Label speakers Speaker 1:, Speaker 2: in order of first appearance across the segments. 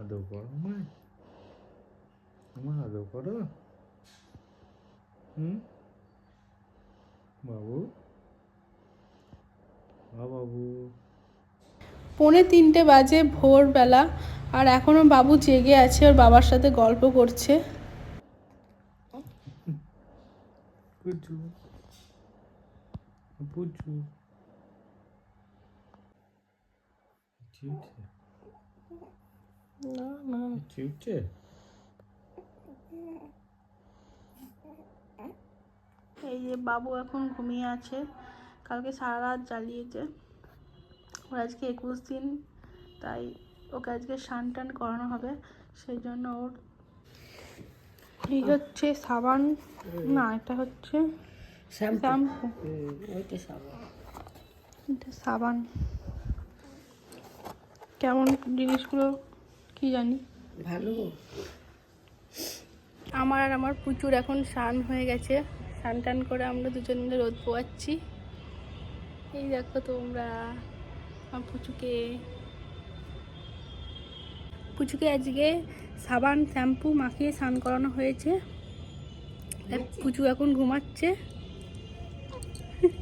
Speaker 1: আদৌ
Speaker 2: পৌনে তিনটে বাজে ভোরবেলা, আর এখনও বাবু জেগে আছে, ওর বাবার সাথে গল্প করছে।
Speaker 1: পুচু পুচু চিউটে
Speaker 2: না এই যে বাবু এখন ঘুমিয়ে আছে। কালকে সারা রাত জ্বালিয়েছে। ওর আজকে একুশ দিন তাই ওকে আজকে স্নান টান করানো হবে। সেই জন্য ওর এই হচ্ছে সাবান। না এটা হচ্ছে শ্যাম্পু।
Speaker 3: ওইটা সাবান।
Speaker 2: এটা সাবান। কেমন জিনিসগুলো কি জানি?
Speaker 3: ভালো?
Speaker 2: আমার আর আমার প্রচুর এখন স্নান হয়ে গেছে। স্নান টান করে আমরা দুজন মিলে রোদ পোয়াচ্ছি। এই দেখো তোমরা আমার পুচুকে পুচুকে আজকে সাবান, শ্যাম্পু, মাখিয়ে স্নান করানো হয়েছে। পুচু এখন ঘুমাচ্ছে।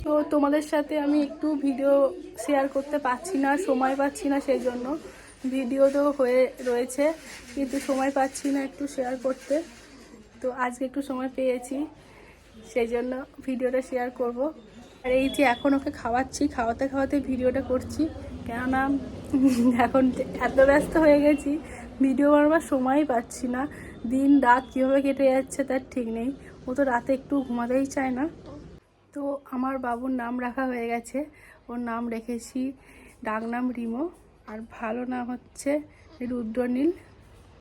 Speaker 2: তো তোমাদের সাথে আমি একটু ভিডিও শেয়ার করতে পারছি না, সময় পাচ্ছি না সেই জন্য ভিডিও তো হয়ে রয়েছে, কিন্তু সময় পাচ্ছি না একটু শেয়ার করতে। তো আজকে একটু সময় পেয়েছি সেই জন্য ভিডিওটা শেয়ার করব। আর এই যে এখন ওকে খাওয়াচ্ছি, খাওয়াতে খাওয়াতে ভিডিওটা করছি। কেননা এখন এত ব্যস্ত হয়ে গেছি ভিডিও বানাবার সময় পাচ্ছি না। দিন, রাত কীভাবে কেটে যাচ্ছে তার ঠিক নেই। ও তো রাতে একটু ঘুমাতেই চায় না। তো আমার বাবুর নাম রাখা হয়ে গেছে। ওর নাম রেখেছি ডাক নাম রিমো। আর ভালো নাম হচ্ছে রুদ্রনীল।